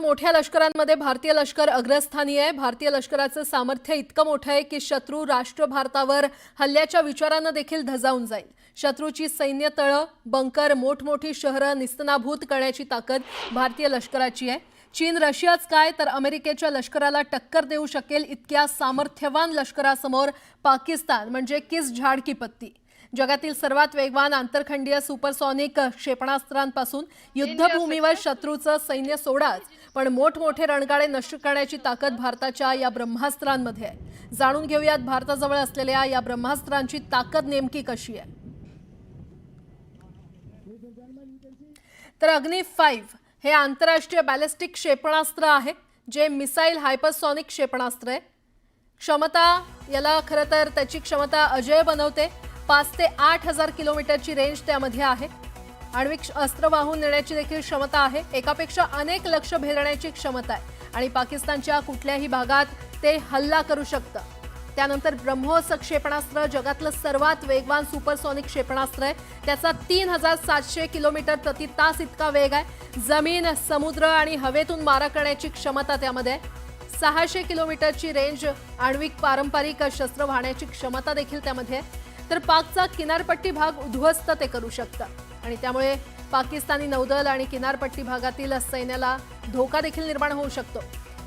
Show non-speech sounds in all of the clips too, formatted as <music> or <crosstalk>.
मोठ्या लष्करांमध्ये भारतीय लष्कर अग्रस्थानी आहे. भारतीय लष्कराचं सामर्थ्य इतकं मोठं आहे की शत्रू राष्ट्र भारतावर हल्ल्याच्या विचारानं देखील धजावून जाईल. शत्रूची सैन्य तळं बंकर मोठमोठी शहरं निस्तनाभूत करण्याची ताकद भारतीय लष्कराची आहे. चीन रशियाच काय तर अमेरिकेच्या लष्कराला टक्कर देऊ शकेल इतक्या सामर्थ्यवान लष्करासमोर पाकिस्तान म्हणजे किस झाड की पत्ती. जगातील सर्वात वेगवान आंतरखंडीय सुपरसॉनिक क्षेपणास्त्रांपासून युद्धभूमीवर शत्रूचं सैन्य सोडाच. पण मोठमोठे रणगाडे नष्ट करण्याची ताकद भारताच्या या ब्रह्मास्त्रांमध्ये आहे. जाणून घेऊयात भारताजवळ असलेल्या या ब्रह्मास्त्रांची ताकद नेमकी कशी आहे. तर अग्नी फाईव्ह हे आंतरराष्ट्रीय बॅलिस्टिक क्षेपणास्त्र आहे जे मिसाईल हायपरसॉनिक क्षेपणास्त्र आहे. क्षमता याला खरं तर त्याची क्षमता अजय बनवते. पाच ते आठ हजार किलोमीटरची रेंज त्यामध्ये आहे. आण्विक अस्त्र वाहून नेण्याची देखील क्षमता आहे. एकापेक्षा अनेक लक्ष भेदण्याची क्षमता आहे. आणि पाकिस्तानच्या कुठल्याही भागात ते हल्ला करू शकतं. त्यानंतर ब्रह्मोस क्षेपणास्त्र जगातलं सर्वात वेगवान सुपरसॉनिक क्षेपणास्त्र आहे. त्याचा तीन हजार सातशे किलोमीटर प्रति तास इतका वेग आहे. जमीन समुद्र आणि हवेतून मारा करण्याची क्षमता त्यामध्ये सहाशे किलोमीटरची रेंज आण्विक पारंपरिक शस्त्र वाहण्याची क्षमता देखील त्यामध्ये आहे. तर पाकचा किनारपट्टी भाग उद्ध्वस्त ते करू शकतं. आणि त्यामुळे पाकिस्तानी नौदल आणि किनारपट्टी भागातील सैन्याला धोका देखील निर्माण होऊ शकतो.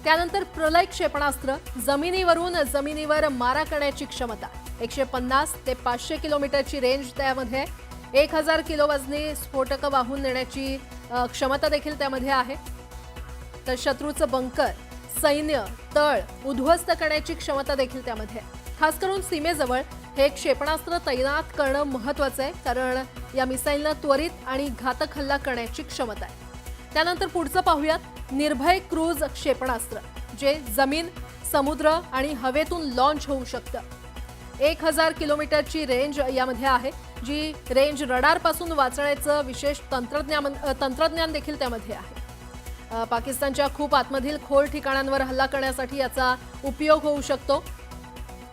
त्यानंतर प्रलय क्षेपणास्त्र जमिनीवरून जमिनीवर मारा करण्याची क्षमता. एकशे पन्नास ते पाचशे किलोमीटरची रेंज त्यामध्ये. एक हजार किलो वजनी स्फोटकं वाहून नेण्याची क्षमता देखील त्यामध्ये आहे. तर शत्रूचं बंकर सैन्य तळ उद्ध्वस्त करण्याची क्षमता देखील त्यामध्ये आहे. खास करून सीमेजवळ हे क्षेपणास्त्र तैनात करणं महत्वाचं आहे कारण या मिसाईलनं त्वरित आणि घातक हल्ला करण्याची क्षमता आहे. त्यानंतर पुढचं पाहूयात निर्भय क्रूज क्षेपणास्त्र जे जमीन समुद्र आणि हवेतून लॉन्च होऊ शकतं. एक हजार किलोमीटरची रेंज यामध्ये आहे जी रेंज रडारपासून वाचण्याचं विशेष तंत्रज्ञान तंत्रज्ञान देखील त्यामध्ये आहे. पाकिस्तानच्या खूप आतमधील खोल ठिकाणांवर हल्ला करण्यासाठी याचा उपयोग होऊ शकतो.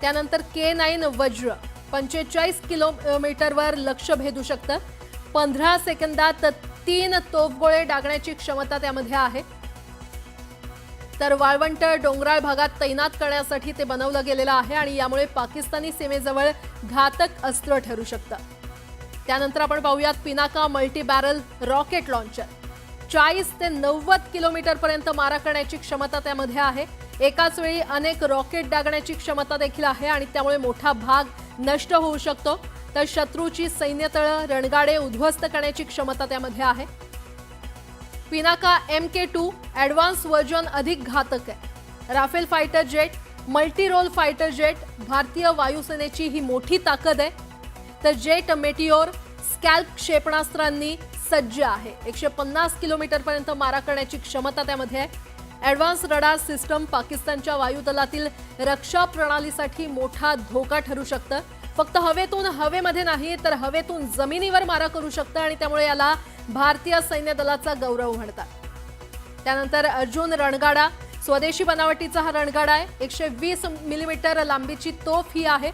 त्यानंतर के नाईन वज्र पंचेचाळीस किलोमीटरवर लक्ष भेदू शकतं. पंधरा सेकंदात तीन तोफगोळे डागण्याची क्षमता त्यामध्ये आहे. तर वाळवंट डोंगराळ भागात तैनात करण्यासाठी ते बनवलं गेलेलं आहे आणि यामुळे पाकिस्तानी सीमेजवळ घातक अस्त्र ठरू शकतं. त्यानंतर आपण पाहूयात Pinaka multi barrel rocket launcher चाळीस ते नव्वद किलोमीटरपर्यंत मारा करण्याची क्षमता त्यामध्ये आहे. एकाच वेळी अनेक रॉकेट डागण्याची क्षमता देखील आहे आणि त्यामुळे मोठा भाग नष्ट होऊ शकतो. तर शत्रूची सैन्यतळं रणगाडे उद्ध्वस्त करण्याची क्षमता त्यामध्ये आहे. Pinaka M K two advance version अधिक घातक आहे. Rafale fighter jet multi role fighter jet भारतीय वायुसेनेची ही मोठी ताकद आहे. तर जेट मेटिओर स्कॅल्प क्षेपणास्त्रांनी सज्ज आहे. एकशे पन्नास किलोमीटरपर्यंत मारा करण्याची क्षमता त्यामध्ये आहे. ॲडव्हान्स रडार सिस्टम पाकिस्तानच्या वायुदलातील रक्षा प्रणालीसाठी मोठा धोका ठरू शकतं. फक्त हवेतून हवेमध्ये नाही तर हवेतून जमिनीवर मारा करू शकतं आणि त्यामुळे याला भारतीय सैन्य दलाचा गौरव म्हणतात त्यानंतर अर्जुन रणगाडा स्वदेशी बनावटीचा हा रणगाडा आहे. एकशे वीस मिलीमीटर लांबीची तोफ ही आहे.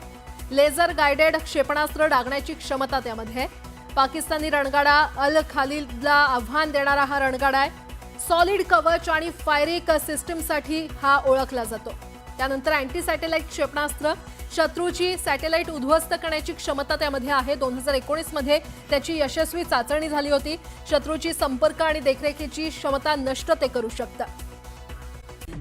लेझर गायडेड क्षेपणास्त्र डागण्याची क्षमता त्यामध्ये आहे. पाकिस्तानी रणगाडा अल खालीदला आव्हान देणारा हा रणगाडा आहे. सॉलिड कवच आणि फायरिक सिस्टीमसाठी हा ओळखला जातो. त्यानंतर अँटी सॅटेलाइट क्षेपणास्त्र शत्रूची सॅटेलाइट उद्ध्वस्त करण्याची क्षमता त्यामध्ये आहे. दोन हजार एकोणीसमध्ये त्याची यशस्वी चाचणी झाली होती. शत्रूची संपर्क आणि देखरेखीची क्षमता नष्ट ते करू शकतं.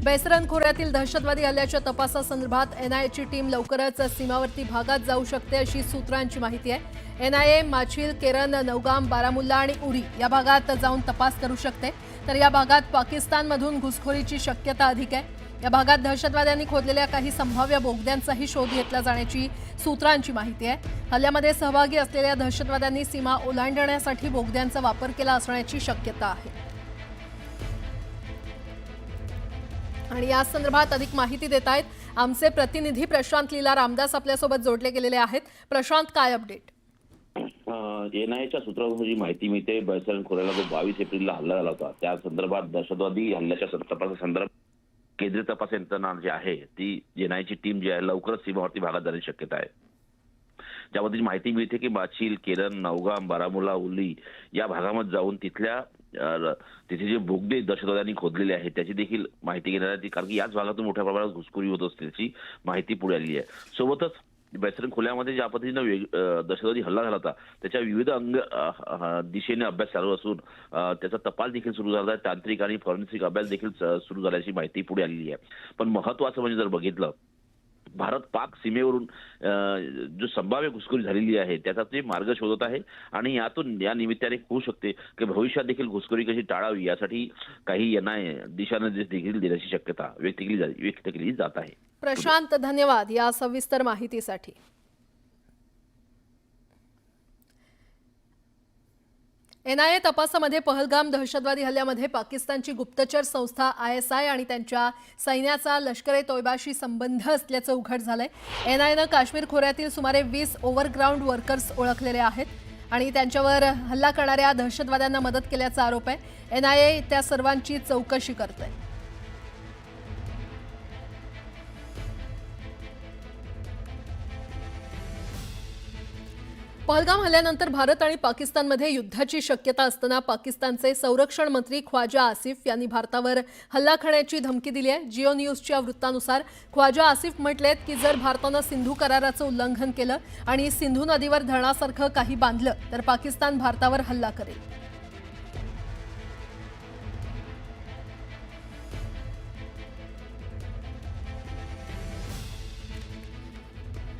बेसरन खोऱ्यातील दहशतवादी हल्ल्याच्या तपासासंदर्भात एनआयएची टीम लवकरच सीमावर्ती भागात जाऊ शकते अशी सूत्रांची माहिती आहे. एनआयए माछिल केरन नौगाम बारामुल्ला आणि उरी या भागात जाऊन तपास करू शकते. तर या भागात पाकिस्तानमधून घुसखोरीची शक्यता अधिक आहे. या भागात दहशतवाद्यांनी खोदलेल्या काही संभाव्य बोगद्यांचाही शोध घेतला जाण्याची सूत्रांची माहिती आहे. हल्ल्यामध्ये सहभागी असलेल्या दहशतवाद्यांनी सीमा ओलांडण्यासाठी बोगद्यांचा वापर केला असण्याची शक्यता आहे. आणि या संदर्भात अधिक माहिती देत आहेत. आमचे प्रतिनिधी प्रशांत लीला रामदास आपल्यासोबत जोडले गेलेले आहेत. प्रशांत काय अपडेट एनआयच्या सूत्रावरून जी माहिती मिळते बैसरण खोऱ्याला जो बावीस एप्रिलला हल्ला झाला होता त्या संदर्भात दहशतवादी हल्ल्याच्या तपासासंदर्भात केंद्रीय तपास यंत्रणा जी आहे ती एनआयची टीम जी आहे लवकरच सीमावर्ती भागात जाण्याची शक्यता आहे. ज्यामध्ये जी माहिती मिळते की माचील केरन नौगाम बारामुला उल्ली या भागामध्ये जाऊन तिथल्या तिथे जे बोगदे दहशतवाद्यांनी खोदलेले आहेत त्याची देखील माहिती घेण्यात आली कारण की याच भागातून मोठ्या प्रमाणात घुसखोरी होत असते माहिती पुढे आलेली आहे. सोबतच बेसरन खोल्यामध्ये ज्या पद्धतीनं वेग दहशतवादी हल्ला झाला होता त्याच्या विविध अंग दिशेने अभ्यास चालू असून त्याचा तपास देखील सुरू झाला आहे तांत्रिक आणि फॉरेन्सिक अभ्यास देखील सुरू झाल्याची माहिती पुढे आलेली आहे. पण महत्वाचं म्हणजे जर बघितलं भारत पाक सीमेवरून जो संभाव्य घुसखोरी झालेली आहे त्याचा ते मार्ग शोधत आहे आणि यातून या निमित्ताने होऊ शकते की भविष्यात देखील घुसखोरी कशी टाळावी यासाठी काही एनआय दिशानिर्देश देखील देण्याची शक्यता व्यक्त केली व्यक्त केली जात आहे. प्रशांत धन्यवाद या सविस्तर माहितीसाठी. एनआयए तपासामध्ये पहलगाम दहशतवादी हल्ल्यामध्ये पाकिस्तानची गुप्तचर संस्था आय एस आय आणि त्यांच्या सैन्याचा लष्कर ए तोयबाशी संबंध असल्याचं उघड झालंय. एनआयएनं काश्मीर खोऱ्यातील सुमारे वीस ओव्हरग्राऊंड वर्कर्स ओळखलेले आहेत आणि त्यांच्यावर हल्ला करणाऱ्या दहशतवाद्यांना मदत केल्याचा आरोप आहे. एनआयए त्या सर्वांची चौकशी करत आहे पहलगाम हल्ल्यानंतर भारत आणि पाकिस्तानमध्ये युद्धाची शक्यता असताना पाकिस्तानचे संरक्षण मंत्री ख्वाजा आसिफ यांनी भारतावर हल्ला करण्याची धमकी दिली आहे. जिओ न्यूजच्या वृत्तानुसार ख्वाजा आसिफ म्हटलेत की जर भारतानं सिंधू कराराचं उल्लंघन केलं आणि सिंधू नदीवर धरणासारखं काही बांधलं तर पाकिस्तान भारतावर हल्ला करेल.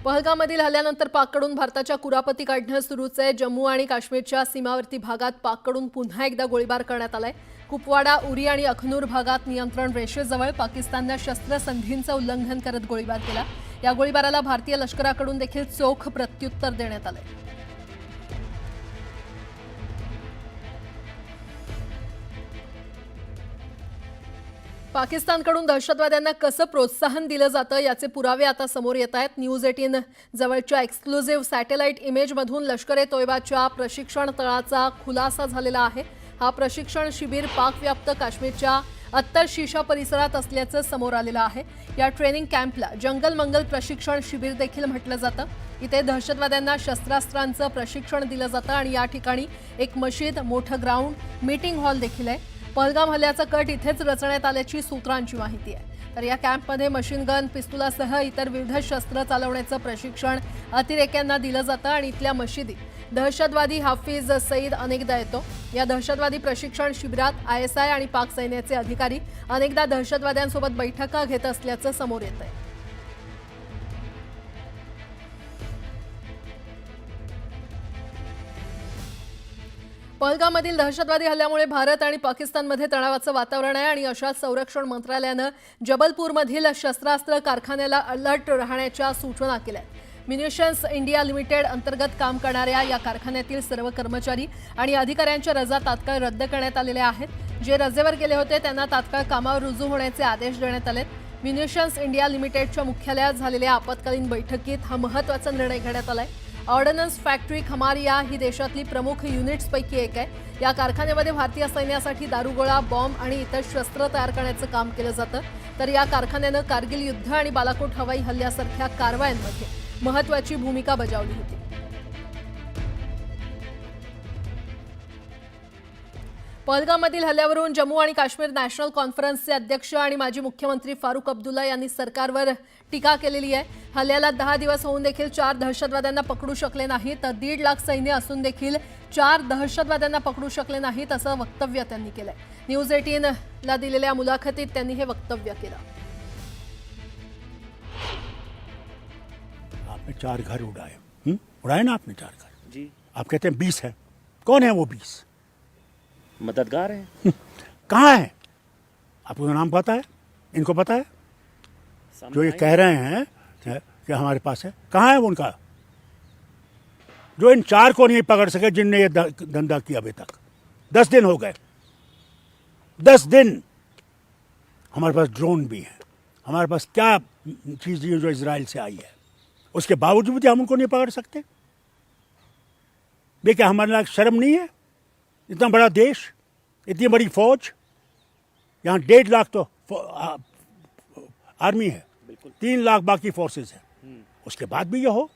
पहलगामधील हल्ल्यानंतर पाककडून भारताच्या कुरापती काढण्यास सुरूच आहे. जम्मू आणि काश्मीरच्या सीमावर्ती भागात पाककडून पुन्हा एकदा गोळीबार करण्यात आलाय. कुपवाडा उरी आणि अखनूर भागात नियंत्रण रेषेजवळ पाकिस्ताननं शस्त्रसंधींचं उल्लंघन करत गोळीबार केला. या गोळीबाराला भारतीय लष्कराकडून देखील चोख प्रत्युत्तर देण्यात आलंय. पाकिस्तानकडून दहशतवाद्यांना कसं प्रोत्साहन दिलं जातं याचे पुरावे आता समोर येत आहेत. न्यूज एटीन जवळच्या एक्सक्लुझिव्ह सॅटेलाइट इमेजमधून लष्कर ए तोयबाच्या प्रशिक्षण तळाचा खुलासा झालेला आहे. हा प्रशिक्षण शिबिर पाकव्याप्त काश्मीरच्या अत्तर शिशा परिसरात असल्याचं समोर आलेलं आहे. या ट्रेनिंग कॅम्पला जंगल मंगल प्रशिक्षण शिबिर देखील म्हटलं जातं. इथे दहशतवाद्यांना शस्त्रास्त्रांचं प्रशिक्षण दिलं जातं आणि या ठिकाणी एक मशीद मोठं ग्राउंड मीटिंग हॉल देखील आहे. पलगाम हल्ल्याचं कट इथेच रचण्यात आल्याची सूत्रांची माहिती आहे. तर या कॅम्पमध्ये मशीन गन पिस्तुलासह इतर विविध शस्त्र चालवण्याचं प्रशिक्षण अतिरेक्यांना दिलं जातं आणि इथल्या मशिदीत दहशतवादी हाफिज सईद अनेकदा येतो. या दहशतवादी प्रशिक्षण शिबिरात आय एस आय आणि पाक सैन्याचे अधिकारी अनेकदा दहशतवाद्यांसोबत बैठका घेत असल्याचं समोर येत आहे पहलगाममधील दहशतवादी हल्ल्यामुळे भारत आणि पाकिस्तानमध्ये तणावाचं वातावरण आहे आणि अशा संरक्षण मंत्रालयानं जबलपूरमधील शस्त्रास्त्र कारखान्याला अलर्ट राहण्याच्या सूचना केल्या म्युनिशन्स इंडिया लिमिटेड अंतर्गत काम करणाऱ्या या कारखान्यातील सर्व कर्मचारी आणि अधिकाऱ्यांच्या रजा तात्काळ रद्द करण्यात आलेल्या आहेत. जे रजेवर गेले होते त्यांना तात्काळ कामावर रुजू होण्याचे आदेश देण्यात आलेत. म्युनिशन्स इंडिया लिमिटेडच्या मुख्यालयात झालेल्या आपत्कालीन बैठकीत हा महत्त्वाचा निर्णय घेण्यात आलाय. ऑर्डनन्स फॅक्टरी खमारिया ही देशातली प्रमुख युनिट्सपैकी एक आहे. या कारखान्यामध्ये भारतीय सैन्यासाठी दारुगोळा बॉम्ब आणि इतर शस्त्र तयार करण्याचं काम केलं जातं. तर या कारखान्यानं कारगिल युद्ध आणि बालाकोट हवाई हल्ल्यासारख्या कारवायांमध्ये महत्वाची भूमिका बजावली होती. पहलगाममधील हल्ल्यावरून जम्मू आणि काश्मीर नॅशनल कॉन्फरन्सचे अध्यक्ष आणि माजी मुख्यमंत्री फारुख अब्दुल्ला यांनी सरकारवर टीका केलेली आहे. हल्ल्याला दहा दिवस होऊन देखील चार दहशतवाद्यांना पकडू शकले नाही तर दीड लाख सैन्य असून देखील चार दहशतवाद्यांना पकडू शकले नाहीत असं वक्तव्य त्यांनी केलंय. न्यूज एटीनला दिलेल्या मुलाखतीत त्यांनी हे वक्तव्य केलं. आपने चार घर उड़ाए हुँ? उड़ाए ना आपने चार घर? जी। आप कहते हैं बीस है। कौन है वो बीस? मददगार हैं। <laughs> कहाँ है? आपको नाम पता है? इनको पता है? जो ये कह रहे हैं कि हमारे पास है। कहाँ है उनका? जो इन चार को नहीं पकड़ सके जिनने ये धंधा किया अभी तक। दस दिन हो गए। दस दिन हमारे पास ड्रोन भी है। हमारे पास क्या चीज़ ये जो इसराइल से आई है? उसके बावजूद भी हम उनको नहीं पकड़ सकते। क्या हमारे लायक शर्म नहीं है? इतना बड़ा देश इतनी बड़ी फौज यहाँ डेढ़ लाख तो आर्मी है। तीन लाख बाकी फोर्सेस हैं। उसके बाद भी ये हो।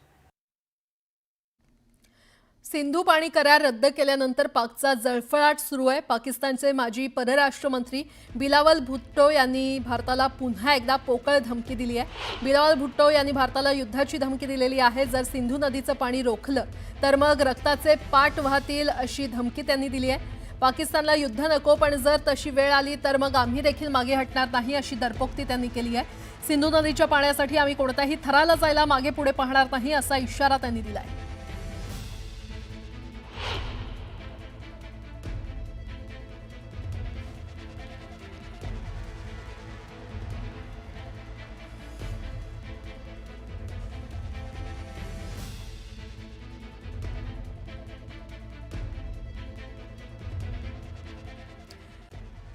सिंधू पाणी करार रद्द केल्यानंतर पाकचा जळफळाट सुरू आहे. पाकिस्तानचे माजी परराष्ट्र मंत्री बिलावल भुट्टो यांनी भारताला पुन्हा एकदा पोकळ धमकी दिली आहे. बिलावल भुट्टो यांनी भारताला युद्धाची धमकी दिलेली आहे. जर सिंधू नदीचं पाणी रोखलं तर मग रक्ताचे पाठ वाहतील अशी धमकी त्यांनी दिली आहे. पाकिस्तानला युद्ध नको पण जर तशी वेळ आली तर मग आम्ही देखील मागे हटणार नाही अशी दरपोक्ती त्यांनी केली आहे. सिंधू नदीच्या पाण्यासाठी आम्ही कोणत्याही थराला जायला मागे पुढे पाहणार नाही असा इशारा त्यांनी दिला आहे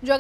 Yo